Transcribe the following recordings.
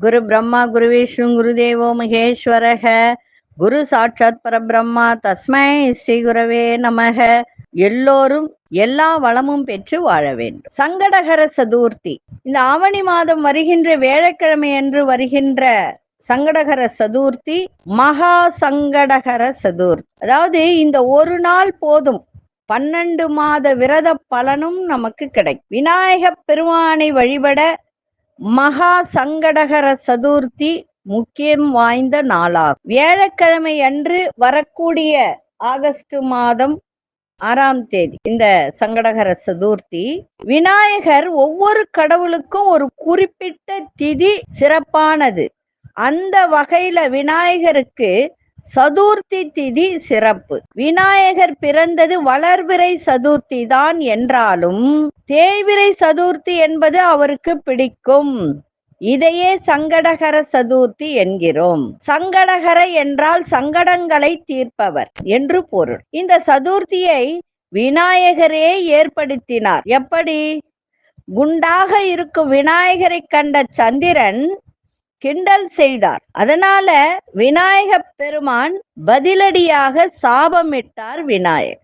குரு பிரம்மா குரு விஷ்ணு குரு தேவோ மகேஸ்வரக. குரு சாட்சாத் பரபிரம்மா தஸ்மை ஸ்ரீ குரவே நமக. எல்லோரும் எல்லா வளமும் பெற்று வாழ வேண்டும். சங்கடகர சதுர்த்தி. இந்த ஆவணி மாதம் வருகின்ற வேழக்கிழமை என்று வருகின்ற சங்கடகர சதுர்த்தி மகா சங்கடகர சதுர்த்தி. அதாவது இந்த ஒரு நாள் போதும். பன்னெண்டு மாத விரத பலனும் நமக்கு கிடைக்கும். விநாயக பெருமானை வழிபட மகா சங்கடகர சதுர்த்தி முக்கியம் வாய்ந்த நாளாகும். வியாழக்கிழமை அன்று வரக்கூடிய ஆகஸ்ட் மாதம் ஆறாம் தேதி இந்த சங்கடகர சதுர்த்தி விநாயகர் ஒவ்வொரு கடவுளுக்கும் ஒரு குறிப்பிட்ட திதி சிறப்பானது. அந்த வகையில விநாயகருக்கு சதுர்த்தி திதி சிறப்பு. விநாயகர் பிறந்தது வளர்விரை சதுர்த்தி தான் என்றாலும் தேய்விரை சதுர்த்தி என்பது அவருக்கு பிடிக்கும். இதையே சங்கடகர சதுர்த்தி என்கிறோம். சங்கடகர என்றால் சங்கடங்களை தீர்ப்பவர் என்று பொருள். இந்த சதுர்த்தியை விநாயகரே ஏற்படுத்தினார். எப்படி? குண்டாக இருக்கும் விநாயகரை கண்ட சந்திரன் கிண்டல் செய்தார். அதனால விநாயக பெருமான் பதிலடியாக சாபமிட்டார் விநாயகர்.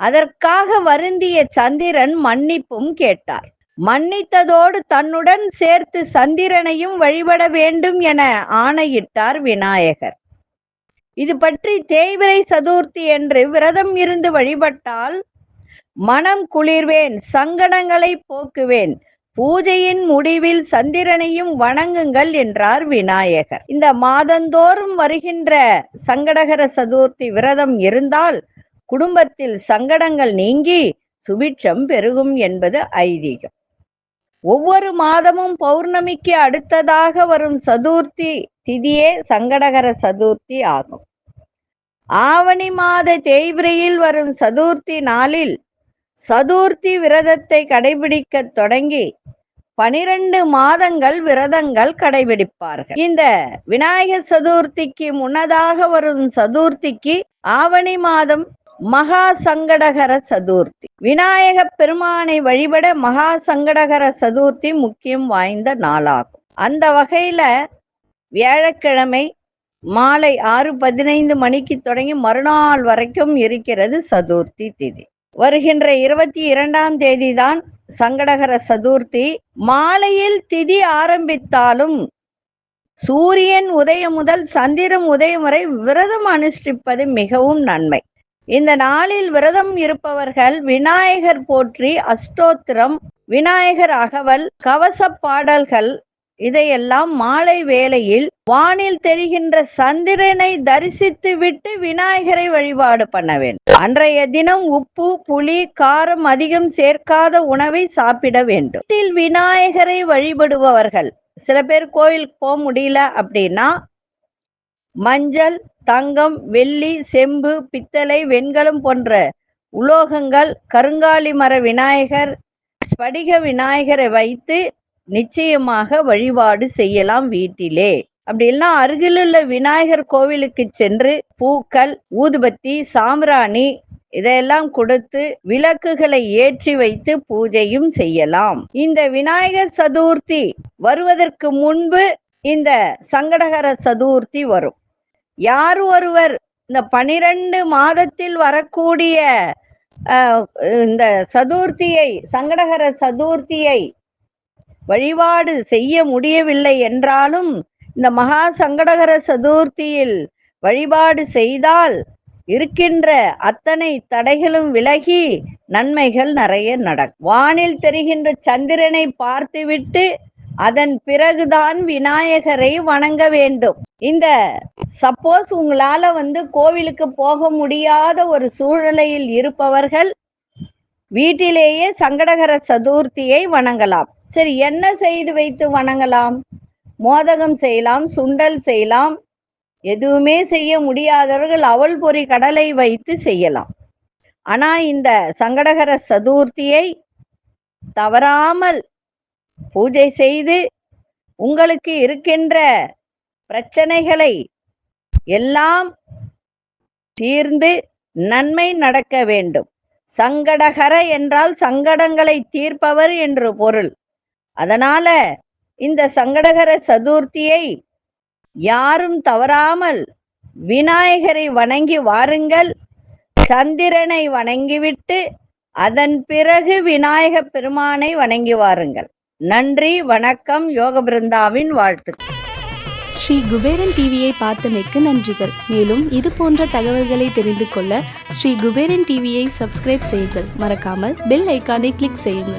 அதற்காக வருந்திய சந்திரன் மன்னிப்பும் கேட்டார். மன்னித்ததோடு தன்னுடன் சேர்த்து சந்திரனையும் வழிபட வேண்டும் என ஆணையிட்டார் விநாயகர். இது பற்றி தேய்விரை சதுர்த்தி என்று விரதம் இருந்து வழிபட்டால் மனம் குளிர்வேன் சங்கடங்களை போக்குவேன் பூஜையின் முடிவில் சந்திரனையும் வணங்குங்கள் என்றார் விநாயகர். இந்த மாதந்தோறும் வருகின்ற சங்கடகர சதுர்த்தி விரதம் இருந்தால் குடும்பத்தில் சங்கடங்கள் நீங்கி சுபிட்சம் பெருகும் என்பது ஐதீகம். ஒவ்வொரு மாதமும் பௌர்ணமிக்கு அடுத்ததாக வரும் சதுர்த்தி திதியே சங்கடகர சதுர்த்தி ஆகும். ஆவணி மாத தேய்பிரையில் வரும் சதுர்த்தி நாளில் சதுர்த்தி விரதத்தை கடைபிடிக்க தொடங்கி பனிரெண்டு மாதங்கள் விரதங்கள் கடைபிடிப்பார்கள். இந்த விநாயகர் சதுர்த்திக்கு முன்னதாக வரும் சதுர்த்திக்கு ஆவணி மாதம் மகா சங்கடகர சதுர்த்தி. விநாயக பெருமானை வழிபட மகா சங்கடகர சதுர்த்தி முக்கியம் வாய்ந்த நாளாகும். அந்த வகையில வியாழக்கிழமை மாலை ஆறு பதினைந்து மணிக்கு தொடங்கி மறுநாள் வரைக்கும் இருக்கிறது சதுர்த்தி திதி. வருகின்ற இருபத்தி இரண்டாம் தேதி தான் சங்கடகர சதுர்த்தி. மாலையில் திதி ஆரம்பித்தாலும் சூரியன் உதயம் முதல் சந்திரன் உதயம் வரை விரதம் அனுஷ்டிப்பது மிகவும் நன்மை. இந்த நாளில் விரதம் இருப்பவர்கள் விநாயகர் போற்றி அஷ்டோத்திரம் விநாயகர் அகவல் கவச பாடல்கள் இதையெல்லாம் மாலை வேளையில் வானில் தெரிகின்ற சந்திரனை தரிசித்து விட்டு விநாயகரை வழிபாடு பண்ண வேண்டும். அன்றைய தினம் உப்பு புளி காரம் அதிகம் சேர்க்காத உணவை சாப்பிட வேண்டும். வீட்டில் விநாயகரை வழிபடுபவர்கள் சில பேர் கோயிலுக்கு போக முடியல அப்படின்னா மஞ்சள் தங்கம் வெள்ளி செம்பு பித்தளை வெண்கலம் போன்ற உலோகங்கள் கருங்காலி மர விநாயகர் ஸ்படிக விநாயகரை வைத்து நிச்சயமாக வழிபாடு செய்யலாம் வீட்டிலே. அப்படி இல்லைன்னா அருகிலுள்ள விநாயகர் கோவிலுக்கு சென்று பூக்கள் ஊதுபத்தி சாம்பிராணி இதையெல்லாம் கொடுத்து விளக்குகளை ஏற்றி வைத்து பூஜையும் செய்யலாம். இந்த விநாயகர் சதுர்த்தி வருவதற்கு முன்பு இந்த சங்கடகர சதுர்த்தி வரும். யார் ஒருவர் இந்த பனிரெண்டு மாதத்தில் வரக்கூடிய இந்த சதுர்த்தியை சங்கடகர சதுர்த்தியை வழிபாடு செய்ய முடியவில்லை என்றாலும் இந்த மகா சங்கடகர சதுர்த்தியில் வழிபாடு செய்தால் இருக்கின்ற அத்தனை தடைகளும் விலகி நன்மைகள் நிறைய நடக்கும் வானில் தெரிகின்ற சந்திரனை பார்த்துவிட்டு அதன் பிறகுதான் விநாயகரை வணங்க வேண்டும். இந்த சப்போஸ் உங்களால வந்து கோவிலுக்கு போக முடியாத ஒரு சூழ்நிலையில் இருப்பவர்கள் வீட்டிலேயே சங்கடகர சதுர்த்தியை வணங்கலாம். சரி என்ன செய்து வைத்து வணங்கலாம்? மோதகம் செய்யலாம் சுண்டல் செய்யலாம். எதுவுமே செய்ய முடியாதவர்கள் அவள் பொறி கடலை வைத்து செய்யலாம். ஆனா இந்த சங்கடகர சதுர்த்தியை தவறாமல் பூஜை செய்து உங்களுக்கு இருக்கின்ற பிரச்சனைகளை எல்லாம் தீர்ந்து நன்மை நடக்க வேண்டும். சங்கடகர என்றால் சங்கடங்களை தீர்ப்பவர் என்று பொருள். அதனால இந்த சங்கடகர சதுர்த்தியை யாரும் தவறாமல் விநாயகரை வணங்கி வாருங்கள். சந்திரனை வணங்கிவிட்டு அதன் பிறகு விநாயக பெருமானை வணங்கி வாருங்கள். நன்றி வணக்கம் யோக பிருந்தாவின் வாழ்த்து ஸ்ரீ குபேரன் டிவியை பார்த்தமைக்கு நன்றிகள். மேலும் இது போன்ற தகவல்களை தெரிந்து கொள்ள ஸ்ரீ குபேரன் டிவியை சப்ஸ்கிரைப் செய்யுங்கள். மறக்காமல் பெல் ஐக்கானை கிளிக் செய்யுங்கள்.